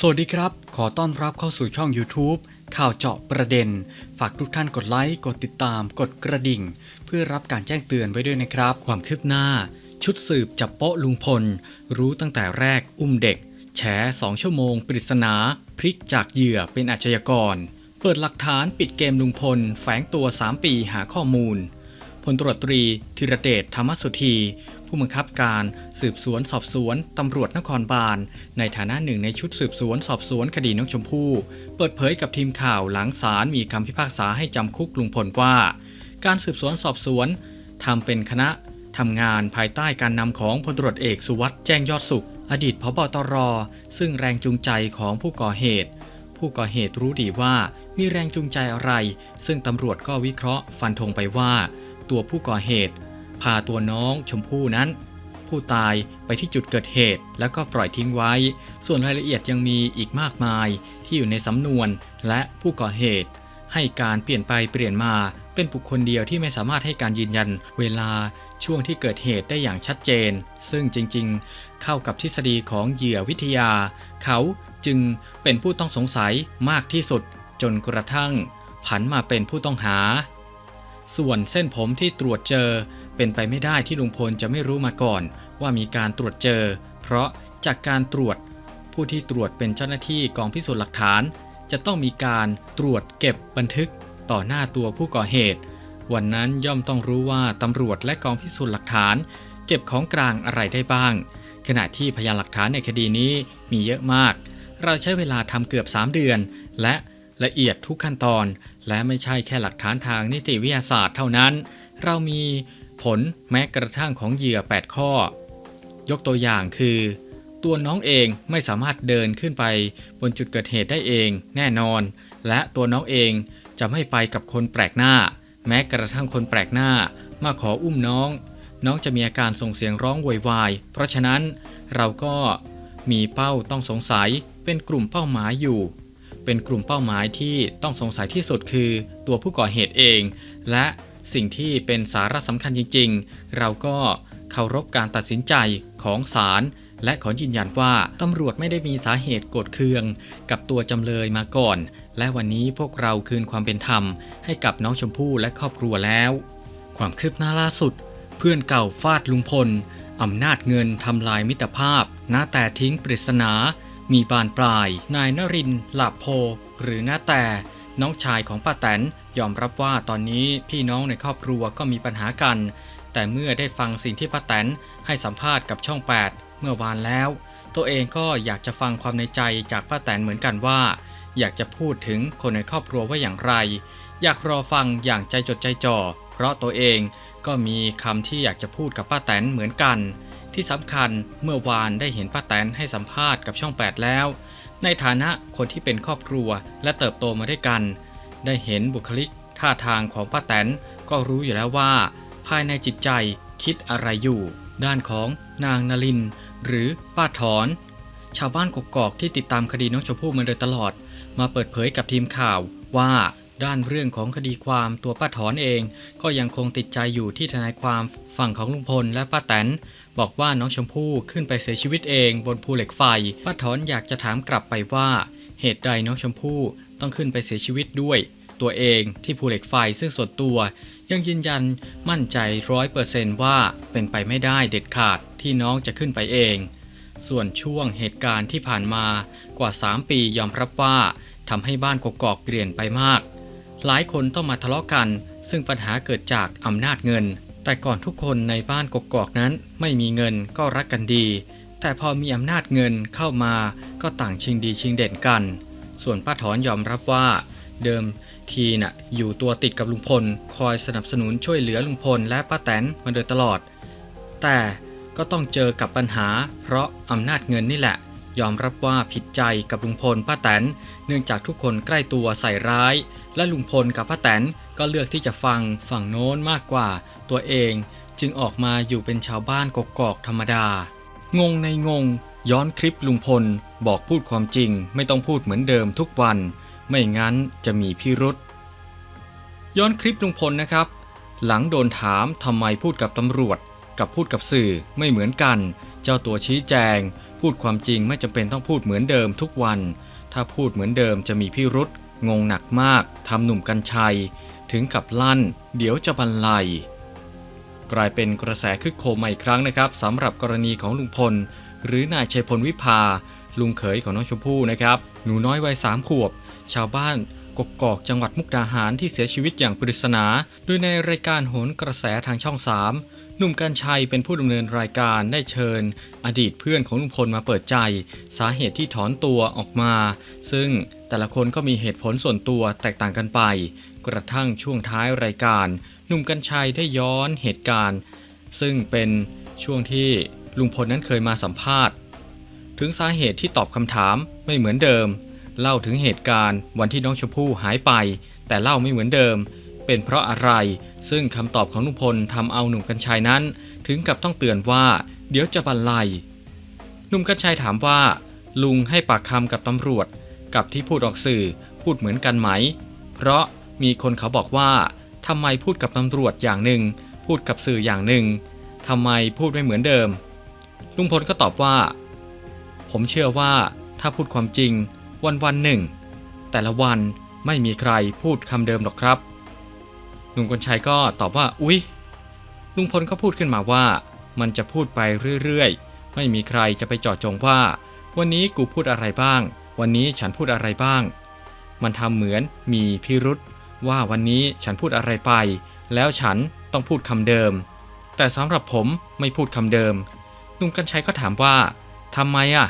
สวัสดีครับ ขอต้อนรับเข้าสู่ช่อง YouTube ข่าวเจาะประเด็น ฝากทุกท่านกดไลค์ กดติดตาม กดกระดิ่ง เพื่อรับการแจ้งเตือนไว้ด้วยนะครับ ความคืบหน้า ชุดสืบจับโป๊ะลุงพล รู้ตั้งแต่แรกอุ้มเด็ก แฉ2ชั่วโมง ปริศนา พลิกจากเหยื่อเป็นอาชญากร เปิดหลักฐานปิดเกมลุงพล แฝงตัว 3 ปีหาข้อมูลพลตรวจตรีธีรเดชธรรมสุธี ผู้บังคับการสืบสวนสอบสวนตำรวจนครบาล ในฐานะหนึ่งในชุดสืบสวนสอบสวนคดีน้องชมพู่เปิดเผยกับทีมข่าวหลังศาลมีคำพิพากษาให้จำคุกลุงพลว่า การสืบสวนสอบสวนทำเป็นคณะทำงานภายใต้การนำของพลตรวจเอกสุวัสด์แจ้งยอดสุข อดีตพบตร ซึ่งแรงจูงใจของผู้ก่อเหตุ ผู้ก่อเหตุรู้ดีว่ามีแรงจูงใจอะไร ซึ่งตำรวจก็วิเคราะห์ฟันธงไปว่า ตัวผู้ก่อเหตุ พาตัวน้องชมพู่นั้น ผู้ตายไปที่จุดเกิดเหตุ แล้วก็ปล่อยทิ้งไว้ ส่วนรายละเอียดยังมีอีกมากมายที่อยู่ในสำนวนและผู้ก่อเหตุ ให้การเปลี่ยนไปเปลี่ยนมาเป็นบุคคลเดียวที่ไม่สามารถให้การยืนยันเวลาช่วงที่เกิดเหตุได้อย่างชัดเจน ซึ่งจริงๆ เข้ากับทฤษฎีของเหยื่อวิทยา เขาจึงเป็นผู้ต้องสงสัยมากที่สุด จนกระทั่งผันมาเป็นผู้ต้องหา ส่วนเส้นผมที่ตรวจเจอ เป็นไปไม่ได้ที่ลุงพลจะไม่รู้มาก่อน ว่ามีการตรวจเจอ เพราะจากการตรวจ ผู้ที่ตรวจเป็นเจ้าหน้าที่กองพิสูจน์หลักฐาน จะต้องมีการตรวจเก็บบันทึกต่อหน้าตัวผู้ก่อเหตุ วันนั้นย่อมต้องรู้ว่าตำรวจและกองพิสูจน์หลักฐาน เก็บของกลางอะไรได้บ้าง ขณะที่พยานหลักฐานในคดีนี้มีเยอะมาก เราใช้เวลาทำเกือบ 3 เดือน และละเอียดทุกขั้นตอน และไม่ใช่แค่หลักฐานทางนิติวิทยาศาสตร์เท่านั้น เรามี ผลแม้กระทั่งของเหยื่อ 8 ข้อ ยกตัวอย่างคือ ตัวน้องเองไม่สามารถเดินขึ้นไปบนจุดเกิดเหตุได้เองแน่นอน และตัวน้องเองจะไม่ไปกับคนแปลกหน้า แม้กระทั่งคนแปลกหน้า มาขออุ้มน้อง น้องจะมีอาการส่งเสียงร้องโวยวาย เพราะฉะนั้นเราก็มีเป้าต้องสงสัยเป็นกลุ่มเป้าหมายอยู่ เป็นกลุ่มเป้าหมายที่ต้องสงสัยที่สุดคือ ตัวผู้ก่อเหตุเอง และ สิ่งที่เป็นสาระสำคัญจริง ๆ เราก็เคารพการตัดสินใจของศาลและขอยืนยันว่าตำรวจไม่ได้มีสาเหตุโกรธเคือง กับตัวจำเลยมาก่อน และวันนี้พวกเราคืนความเป็นธรรม ให้กับน้องชมพู่และครอบครัวแล้ว ความคืบหน้าล่าสุด เพื่อนเก่าฟาดลุงพลอำนาจเงินทำลายมิตรภาพหน้าแต่ทิ้งปริศนา มีบานปลาย นายนรินทร์หลาโพ หรือหน้าแต่น้องชายของป้าแตน ยอมรับว่าตอนนี้พี่น้องในครอบครัวก็มีปัญหากัน แต่เมื่อได้ฟังสิ่งที่ป้าแตนให้สัมภาษณ์กับช่อง 8 เมื่อวานแล้ว ตัวเองก็อยากจะฟังความในใจจากป้าแตนเหมือนกันว่า อยากจะพูดถึงคนในครอบครัวว่าอย่างไร อยากรอฟังอย่างใจจดใจจ่อ เพราะตัวเองก็มีคำที่อยากจะพูดกับป้าแตนเหมือนกัน ที่สำคัญเมื่อวานได้เห็นป้าแตนให้สัมภาษณ์กับช่อง 8 แล้ว ในฐานะคนที่เป็นครอบครัวและเติบโตมาด้วยกัน ได้เห็นบุคลิกท่าทางของป้าแตนก็รู้อยู่แล้วว่า ภายในจิตใจคิดอะไรอยู่ ด้านของนางนลิน หรือป้าถอน ชาวบ้านกกอกที่ติดตามคดีน้องชมพู่มาโดยตลอด มาเปิดเผยกับทีมข่าวว่าด้านเรื่องของคดีความตัวป้าถอนเอง ก็ยังคงติดใจอยู่ที่ทนายความฝั่งของลุงพลและป้าแตนบอกว่าน้องชมพู่ขึ้นไปเสียชีวิตเองบนภูเหล็กไฟป้าถอนอยากจะถามกลับไปว่า เหตุใดน้องชมพู่ต้องขึ้นไปเสียชีวิตด้วยตัวเองที่ภูเหล็กไฟซึ่งส่วนตัว ยังยืนยันมั่นใจร้อยเปอร์เซนต์ว่าเป็นไปไม่ได้เด็ดขาดที่น้องจะขึ้นไปเอง ส่วนช่วงเหตุการณ์ที่ผ่านมากว่า 3 ปียอมรับว่าทำให้บ้านกกอกเปลี่ยนไปมาก หลายคนต้องมาทะเลาะกัน ซึ่งปัญหาเกิดจากอำนาจเงิน แต่ก่อนทุกคนในบ้านกกอกนั้นไม่มีเงินก็รักกันดี แต่พอมีอำนาจเงินเข้ามาก็ต่างชิงดีชิงเด่นกัน ส่วนป้าถอนยอมรับว่า เดิมทีน่ะอยู่ตัวติดกับลุงพล คอยสนับสนุนช่วยเหลือลุงพลและป้าแตนมาโดยตลอด แต่ก็ต้องเจอกับปัญหา เพราะอำนาจเงินนี่แหละ ยอมรับว่าผิดใจกับลุงพลป้าแตนเนื่องจากทุกคนใกล้ตัวใส่ร้าย และลุงพลกับป้าแตนก็เลือกที่จะฟังฝั่งโน้นมากกว่าตัวเอง จึงออกมาอยู่เป็นชาวบ้านกกอกธรรมดา งงในงง ย้อนคลิปลุงพล บอกพูดความจริง ไม่ต้องพูดเหมือนเดิมทุกวัน ไม่งั้นจะมีพิรุษย้อนคลิปลุงพลนะครับ หลังโดนถามทำไมพูดกับตำรวจ กับพูดกับสื่อไม่เหมือนกัน เจ้าตัวชี้แจง พูดความจริงไม่จำเป็นต้องพูดเหมือนเดิมทุกวัน ถ้าพูดเหมือนเดิมจะมีพิรุษงงหนักมากทำหนุ่มกัญชัย ถึงกับลั่น เดี๋ยวจะบรรลัย กลายเป็นกระแสคึกโคมมาอีกครั้งนะครับสำหรับกรณีของลุงพล หรือนายชัยพลวิภา ลุงเขยของน้องชมพู่นะครับหนูน้อยวัยสามขวบ ชาวบ้านกกอกจังหวัดมุกดาหารที่เสียชีวิตอย่างปริศนา โดยในรายการโหนกระแสทางช่อง 3 หนุ่มกัญชัยเป็นผู้ดำเนินรายการได้เชิญ อดีตเพื่อนของลุงพลมาเปิดใจ สาเหตุที่ถอนตัวออกมา ซึ่งแต่ละคนก็มีเหตุผลส่วนตัวแตกต่างกันไป กระทั่งช่วงท้ายรายการ หนุ่มกัญชัยได้ย้อนเหตุการณ์ ซึ่งเป็นช่วงที่ลุงพลนั้นเคยมาสัมภาษณ์ ถึงสาเหตุที่ตอบคำถามไม่เหมือนเดิม เล่าถึงเหตุการณ์วันที่น้องชมพู่หายไป แต่เล่าไม่เหมือนเดิม เป็นเพราะอะไร ซึ่งคำตอบของลุงพลทำเอาหนุ่มกัญชัยนั้น ถึงกับต้องเตือนว่า เดี๋ยวจะบรรลัยหนุ่มกัญชัยถามว่า ลุงให้ปากคำกับตำรวจ กับที่พูดออกสื่อพูดเหมือนกันไหม เพราะมีคนเขาบอกว่า ทำไมพูดกับตำรวจอย่างหนึ่ง พูดกับสื่ออย่างหนึ่งทำไมพูดไม่เหมือนเดิม ลุงพลก็ตอบว่า ผมเชื่อว่าถ้าพูดความจริงวันวันหนึ่ง แต่ละวันไม่มีใครพูดคำเดิมหรอกครับลุงกลชัยก็ตอบว่า อุ๊ย ลุงพลก็พูดขึ้นมาว่า มันจะพูดไปเรื่อยๆ ไม่มีใครจะไปเจาะจงว่า วันนี้กูพูดอะไรบ้าง วันนี้ฉันพูดอะไรบ้าง มันทำเหมือนมีพิรุษ ว่าวันนี้ฉันพูดอะไรไป แล้วฉันต้องพูดคำเดิม แต่สำหรับผมไม่พูดคำเดิมลุงกัญชัยก็ถามว่าทำไมอะ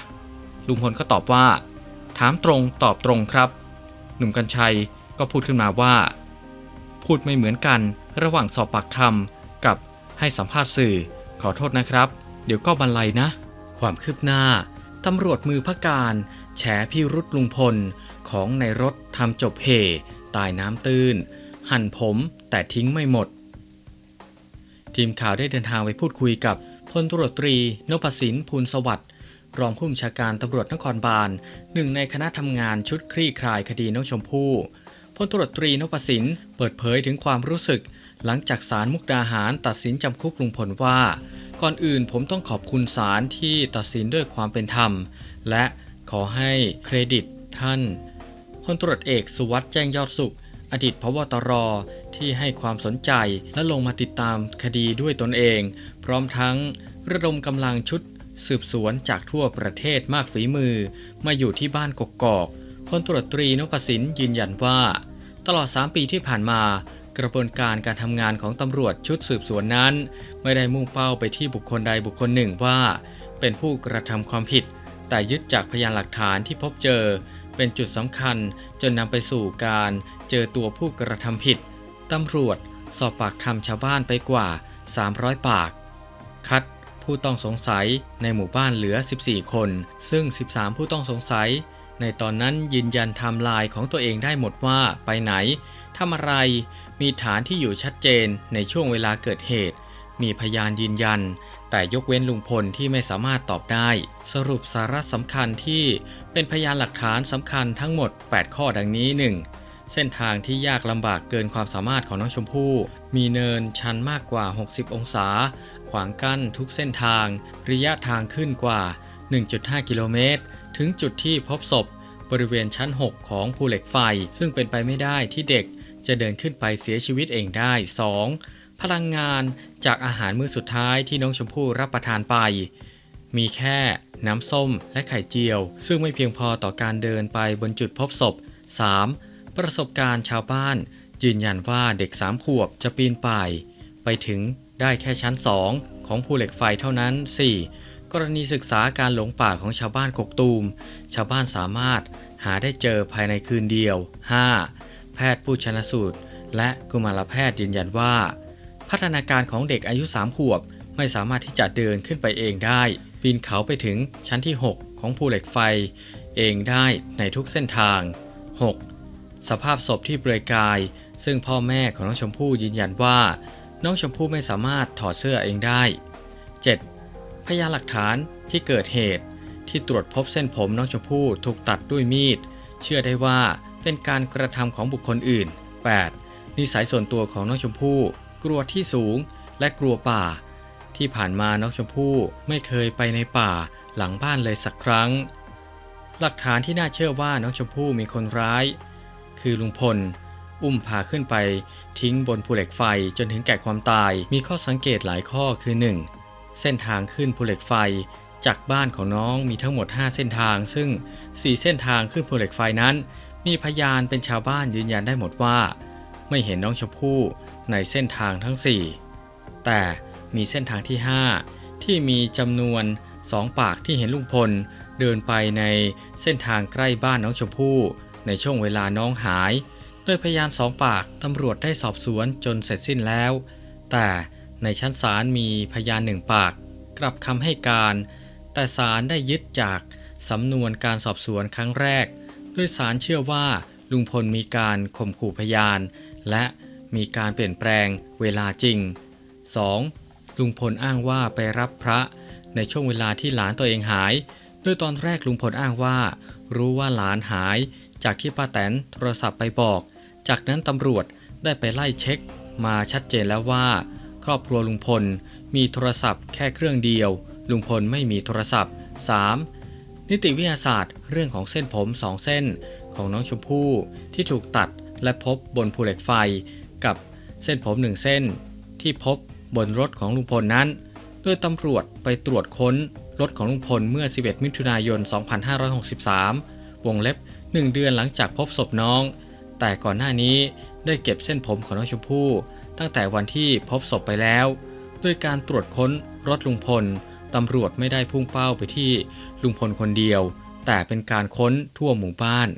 ลุงพลก็ตอบว่า ถามตรงตอบตรงครับ หนุ่มกัญชัยก็พูดขึ้นมาว่า พูดไม่เหมือนกันระหว่างสอบปากคำกับให้สัมภาษณ์สื่อ ขอโทษนะครับ เดี๋ยวก็บรรลัยนะ ความคืบหน้าตำรวจมือพระการแฉพิรุษลุงพลของในรถทำจบเห ตายน้ำตื้น หั่นผมแต่ทิ้งไม่หมด ทีมข่าวได้เดินทางไปพูดคุยกับพลตรวจตรี นพสินพูลสวัสดิ์รองผู้บัญชาการตำรวจนครบาลหนึ่งในคณะทำงานชุดคลี่คลายคดีน้องชมพู่พลตรวจตรีนพสินเปิดเผยถึงความรู้สึก หลังจากศาลมุกดาหารตัดสินจำคุกลุงพลว่า ก่อนอื่นผมต้องขอบคุณศาลที่ตัดสินด้วยความเป็นธรรม และขอให้เครดิตท่าน ลตรวจเอกสุวัสด์แจ้งยอดสุข อดีตพบตรที่ให้ความสนใจและลงมาติดตามคดีด้วยตนเอง พร้อมทั้งระดมกำลังชุดสืบสวนจากทั่วประเทศมากฝีมือ มาอยู่ที่บ้านกกอกพลตรวจตรีนพสินยืนยันว่า ตลอด 3 ปีที่ผ่านมากระบวนการการทำงานของตำรวจชุดสืบสวนนั้น ไม่ได้มุ่งเป้าไปที่บุคคลใดบุคคลหนึ่งว่า เป็นผู้กระทำความผิด แต่ยึดจากพยานหลักฐานที่พบเจอ เป็นจุดสำคัญจนนำไปสู่การเจอตัวผู้กระทำผิดตำรวจสอบปากคำชาวบ้านไปกว่า 300 ปาก คัดผู้ต้องสงสัยในหมู่บ้านเหลือ 14 คน ซึ่ง 13 ผู้ต้องสงสัย ในตอนนั้นยืนยันไทม์ไลน์ของตัวเองได้หมดว่าไปไหนทำอะไร มีฐานที่อยู่ชัดเจนในช่วงเวลาเกิดเหตุ มีพยานยืนยัน แต่ยกเว้นลุงพลที่ไม่สามารถตอบได้ สรุปสาระสำคัญที่เป็นพยานหลักฐานสำคัญทั้งหมด 8 ข้อดังนี้ 1. เส้นทางที่ยากลำบากเกินความสามารถของน้องชมพู่ มีเนินชันมากกว่า 60 องศา ขวางกั้นทุกเส้นทาง ระยะทางขึ้นกว่า 1.5 กิโลเมตร ถึงจุดที่พบศพ บริเวณชั้น 6 ของภูเหล็กไฟ ซึ่งเป็นไปไม่ได้ที่เด็กจะเดินขึ้นไปเสียชีวิตเองได้ 2. พลังงานจากอาหารมื้อสุดท้ายที่น้องชมพู่รับประทานไป มีแค่น้ำส้มและไข่เจียว ซึ่งไม่เพียงพอต่อการเดินไปบนจุดพบศพ 3. ประสบการณ์ชาวบ้าน ยืนยันว่าเด็ก3ขวบจะปีนป่ายไปถึงได้แค่ชั้น 2 ของภูเหล็กไฟเท่านั้น 4. กรณีศึกษาการหลงป่าของชาวบ้านกกตูม ชาวบ้านสามารถหาได้เจอภายในคืนเดียว 5. แพทย์ผู้ชนะสูตร และกุมารแพทย์ยืนยันว่า พัฒนาการของเด็กอายุ 3 ขวบ ไม่สามารถที่จะเดินขึ้นไปเองได้ ปีนเขาไปถึงชั้นที่ 6 ของภูเหล็กไฟ เองได้ในทุกเส้นทาง 6. สภาพศพที่เปลือยกาย ซึ่งพ่อแม่ของน้องชมพู่ยืนยันว่า น้องชมพู่ไม่สามารถถอดเสื้อเองได้ 7. พยานหลักฐานที่เกิดเหตุ ที่ตรวจพบเส้นผมน้องชมพู่ถูกตัดด้วยมีด เชื่อได้ว่าเป็นการกระทำของบุคคลอื่น 8. นิสัยส่วนตัวของน้องชมพู่ กลัวที่สูง และกลัวป่า ที่ผ่านมาน้องชมพู่ไม่เคยไปในป่าหลังบ้านเลยสักครั้ง หลักฐานที่น่าเชื่อว่าน้องชมพู่มีคนร้าย คือลุงพล อุ้มพาขึ้นไป ทิ้งบนภูเหล็กไฟจนถึงแก่ความตายมีข้อสังเกตหลายข้อคือ 1. เส้นทางขึ้นภูเหล็กไฟจากบ้านของน้องมีทั้งหมด 5 เส้นทาง ซึ่ง 4 เส้นทางขึ้นภูเหล็กไฟนั้น มีพยานเป็นชาวบ้านยืนยันได้หมดว่า ไม่เห็นน้องชมพู่ในเส้นทางทั้ง 4 แต่มีเส้นทางที่ 5 ที่มีจำนวน2ปากที่เห็นลุงพลเดินไปในเส้นทางใกล้บ้านน้องชมพู่ ในช่วงเวลาน้องหายโดยพยานสองปากตำรวจได้สอบสวนจนเสร็จสิ้นแล้ว แต่ในชั้นศาลมีพยานหนึ่งปาก กลับคำให้การ แต่ศาลได้ยึดจากสำนวนการสอบสวนครั้งแรก ด้วยศาลเชื่อว่าลุงพลมีการข่มขู่พยาน และมีการเปลี่ยนแปลงเวลาจริง 2. ลุงพลอ้างว่าไปรับพระในช่วงเวลาที่หลานตัวเองหาย โดยตอนแรกลุงพลอ้างว่า รู้ว่าหลานหาย จากที่ป้าแตนโทรศัพท์ไปบอก จากนั้นตำรวจได้ไปไล่เช็ค มาชัดเจนแล้วว่า ครอบครัวลุงพลมีโทรศัพท์แค่เครื่องเดียว ลุงพลไม่มีโทรศัพท์ 3. นิติวิทยาศาสตร์ เรื่องของเส้นผมสองเส้นของน้องชมพู่ที่ถูกตัด และพบบนภูเหล็กไฟ กับเส้นผมหนึ่งเส้น ที่พบบนรถของลุงพลนั้นโดยตำรวจไปตรวจค้นรถของลุงพลเมื่อ 11 มิถุนายน 2563 วงเล็บ 1 เดือนหลังจากพบศพน้อง แต่ก่อนหน้านี้ได้เก็บเส้นผมของน้องชมพู่ ตั้งแต่วันที่พบศพไปแล้วโดยการตรวจค้นรถลุงพลตำรวจไม่ได้พุ่งเป้าไปที่ลุงพลคนเดียว แต่เป็นการค้นทั่วหมู่บ้าน